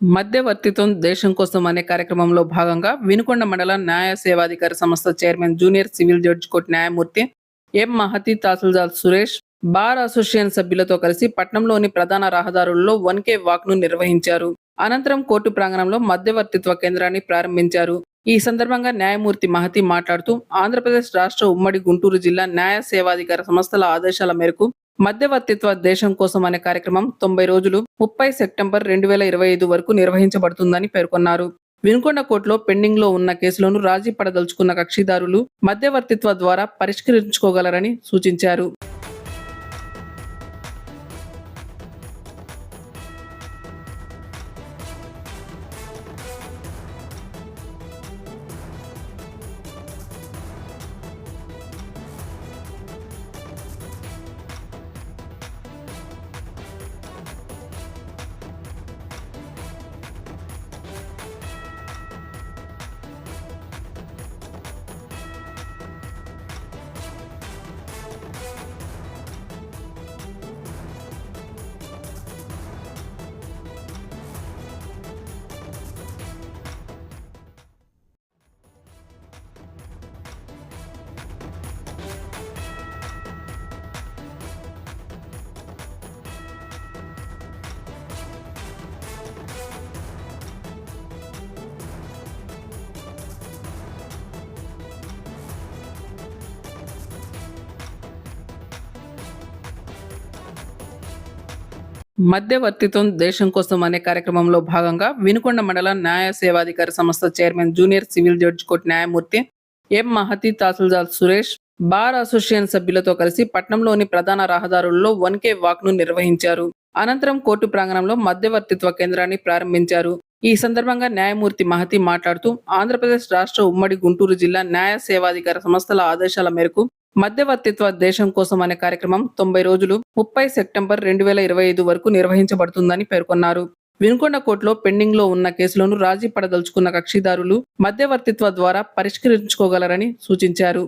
మధ్యవర్తిత్వం దేశం కోసం అనే కార్యక్రమంలో భాగంగా వినుకొండ మండల న్యాయ సేవాధికార సంస్థ chairman junior civil judge court న్యాయమూర్తి M Mahathi tahsildar Suresh bar association సభ్యులతో కలిసి పట్నంలోని ప్రధాన రహదారుల్లో వన్ కే వాక్ను నిర్వహించారు. అనంతరం కోర్టు ప్రాంగణంలో మధ్యవర్తిత్వ కేంద్రాన్ని ప్రారంభించారు. ఈ సందర్భంగా న్యాయమూర్తి మహతి మాట్లాడుతూ ఆంధ్రప్రదేశ్ రాష్ట్ర ఉమ్మడి గుంటూరు జిల్లా న్యాయ సేవాధికార సంస్థల ఆదేశాల మేరకు మధ్యవర్తిత్వ దేశం కోసం అనే కార్యక్రమం తొంభై రోజులు ముప్పై సెప్టెంబర్ రెండు వేల ఇరవై ఐదు వరకు నిర్వహించబడుతుందని పేర్కొన్నారు. వినుకొండ కోర్టులో పెండింగ్లో ఉన్న కేసులను రాజీ పడదలుచుకున్న కక్షిదారులు మధ్యవర్తిత్వ ద్వారా పరిష్కరించుకోగలరని సూచించారు. మధ్యవర్తిత్వం దేశం కోసం అనే కార్యక్రమంలో భాగంగా వినుకొండ మండల న్యాయ సేవాధికార సంస్థ chairman junior civil judge court న్యాయమూర్తి M Mahathi tahsildar Suresh bar association సభ్యులతో కలిసి పట్నంలోని ప్రధాన రహదారుల్లో వన్ కే వాక్ను నిర్వహించారు. అనంతరం కోర్టు ప్రాంగణంలో మధ్యవర్తిత్వ కేంద్రాన్ని ప్రారంభించారు. ఈ సందర్భంగా న్యాయమూర్తి మహతి మాట్లాడుతూ ఆంధ్రప్రదేశ్ రాష్ట్ర ఉమ్మడి గుంటూరు జిల్లా న్యాయ సేవాధికార సంస్థల ఆదేశాల మేరకు మధ్యవర్తిత్వ దేశం కోసం అనే కార్యక్రమం తొంభై రోజులు ముప్పై సెప్టెంబర్ రెండు వేల ఇరవై ఐదు వరకు నిర్వహించబడుతుందని పేర్కొన్నారు. వినుకొండ కోర్టులో పెండింగ్లో ఉన్న కేసులను రాజీ పడదలుచుకున్న కక్షిదారులు మధ్యవర్తిత్వ ద్వారా పరిష్కరించుకోగలరని సూచించారు.